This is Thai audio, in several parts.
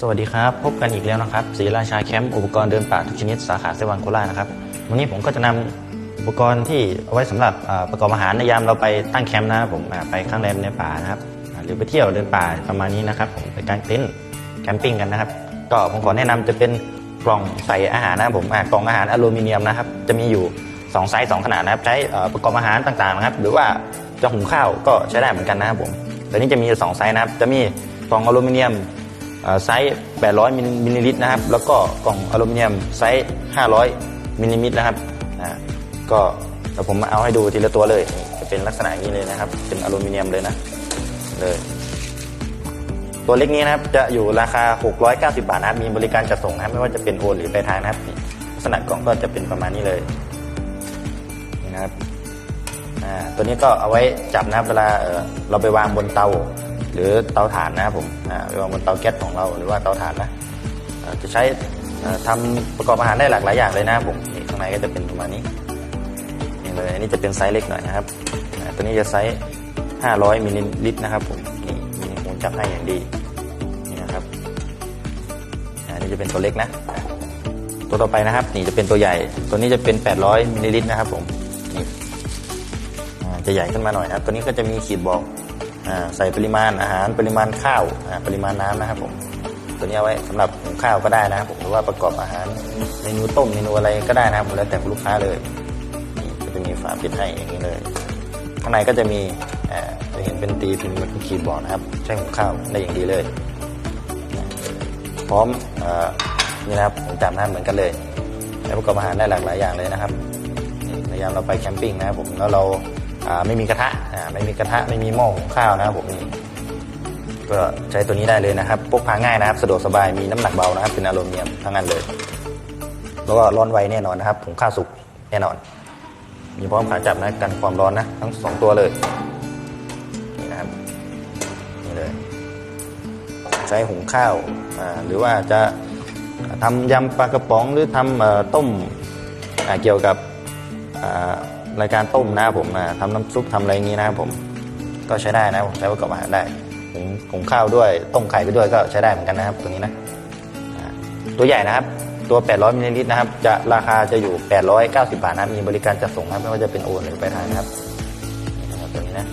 สวัสดีครับ พบกันอีกแล้วนะครับศรีราชาแคมป์อุปกรณ์เดินป่าทุกชนิดสาขาเซวันโคราชนะครับ วันนี้ผมก็จะนำอุปกรณ์ที่เอาไว้สำหรับประกอบอาหารในยามเราไปตั้งแคมป์นะครับผมไปข้างแรมในป่านะครับ หรือไปเที่ยวเดินป่าประมาณนี้นะครับผมไปกางเต็นท์แคมปิ้งกันนะครับ ก็ผมขอแนะนำจะเป็นกล่องใส่อาหารนะครับผมกล่องอาหารอลูมิเนียมนะครับ จะมีอยู่สองไซส์สองขนาดนะครับ ใช้อ่อประกอบอาหารต่างๆนะครับ หรือว่าจะหุงข้าวก็ใช้ได้เหมือนกันนะครับผมแตัวนี้จะมีสองไซส์นะครับจะมีกล่องอลูมิเนียม ไซส์ 800 มิลลิลิตรนะครับ แล้วก็กล่องอลูมิเนียมไซส์ 500 มิลลิลิตรนะครับอ่าก็เดี๋ยวผมมาเอาให้ดูทีละตัวเลย จะเป็นลักษณะอย่างนี้เลยนะครับ เป็นอลูมิเนียมเลยนะ เลย ตัวเล็กนี้นะครับ จะอยู่ราคา 690 บาทนะครับ มีบริการจัดส่งนะครับ ไม่ว่าจะเป็นโอนหรือไปลายทางนะครับ ลักษณะกล่องก็จะเป็นประมาณนี้เลยนี่นะครับตัวนี้ก็เอาไว้จับนะครับเวลาเเราไปวางบนเตา หรือเตาถ่านนะครับผมอ่าไปวาบนเตาแก๊สของเราหรือว่าเตาถ่านนะจะใช้อ่าทำประกอบอาหารได้หลากหลายอย่างเลยนะครับผมนี่ข้างในก็จะเป็นประมาณนี้นี่เลยอันนี้จะเป็นไซส์เล็กหน่อยนะครับตัวนี้จะไซส์ 500มิลลิลิตรนะครับผมนี่มีหูจับให้อย่างดีนี่นะครับอันนี้จะเป็นตัวเล็กนะ ตัวต่อไปนะครับ นี่จะเป็นตัวใหญ่ ตัวนี้จะเป็น 800มิลลิลิตรนะครับผมนี่จะใหญ่ขึ้นมาหน่อยนะครับตัวนี้ก็จะมีขีดบอก ใส่ปริมาณอาหารปริมาณข้าวปริมาณน้ำนะครับผมตัวนี้ไว้สำหรับหุงข้าวก็ได้นะครับผมหรือว่าประกอบอาหารเมนูต้มเมนูอะไรก็ได้นะครับผมแล้วแต่คุณลูกค้าเลยนี่ก็จะมีฝาปิดให้อย่างนี้เลยข้างในก็จะมีจะเห็นเป็นตีพิมพ์เป็นขีดบอกนะครับใช้หุงข้าวได้อย่างดีเลย พร้อมอนี่นะครับผมจำหน้าเหมือนกันเลยใช้ประกอบอาหารได้หลากหลายอย่างเลยนะครับในยามเราไปแคมปิ้งนะครับผมแล้วเรา ไม่มีกระทะไม่มีกระทะไม่มีหม้อหุงข้าวนะครับผมนี่ก็ใช้ตัวนี้ได้เลยนะครับพกพาง่ายนะครับ สะดวกสบายมีน้ำหนักเบานะครับ เป็นอลูมิเนียมทั้งนั้นเลย แล้วก็ร้อนไวแน่นอนนะครับหุงข้าวสุกแน่นอน มีพร้อมขาจับนะกันความร้อนนะทั้งสองตัวเลยนี่นะครับนี่เลย ใช้หุงข้าวหรือว่าจะทำยำปลากระป๋องหรือทำเอ่อต้มเกี่ยวกับ รายการต้มนะครับผมอ่าทำน้ำซุปทำอะไรอย่างนี้นะครับผมก็ใช้ได้นะผมใช้ประกอบอาหารได้หุงหุงข้าวด้วยต้มไข่ไปด้วยก็ใช้ได้เหมือนกันนะครับตัวนี้นะตัวใหญ่นะครับตัว 800มิลลิลิตรนะครับ จะราคาจะอยู่ 890 บาทนะมีบริการจัดส่งนะไม่ว่าจะเป็นโอนหรือไปทางนะครับนี่นะครับตัวนี้นะ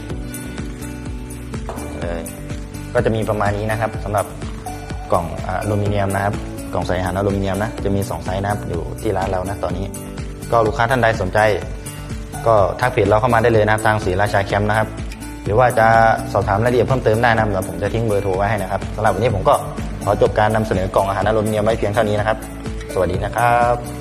เลยก็จะมีประมาณนี้นะครับสำหรับกล่องอลูมิเนียมนะครับ กล่องใส่อาหารอลูมิเนียมนะจะมี 2 ไซส์นะครับอยู่ที่ร้านเรานะตอนนี้ ก็ลูกค้าท่านใดสนใจ ก็ทักเพจเราเข้ามาได้เลยนะครับทางศรีราชาแคมป์นะครับ หรือว่าจะสอบถามรายละเอียดเพิ่มเติมได้นะครับเดี๋ยวผมจะทิ้งเบอร์โทรไว้ให้นะครับสำหรับวันนี้ผมก็ขอจบการนำเสนอกล่องอาหารอลูมิเนียมไว้เพียงเท่านี้นะครับ สวัสดีนะครับ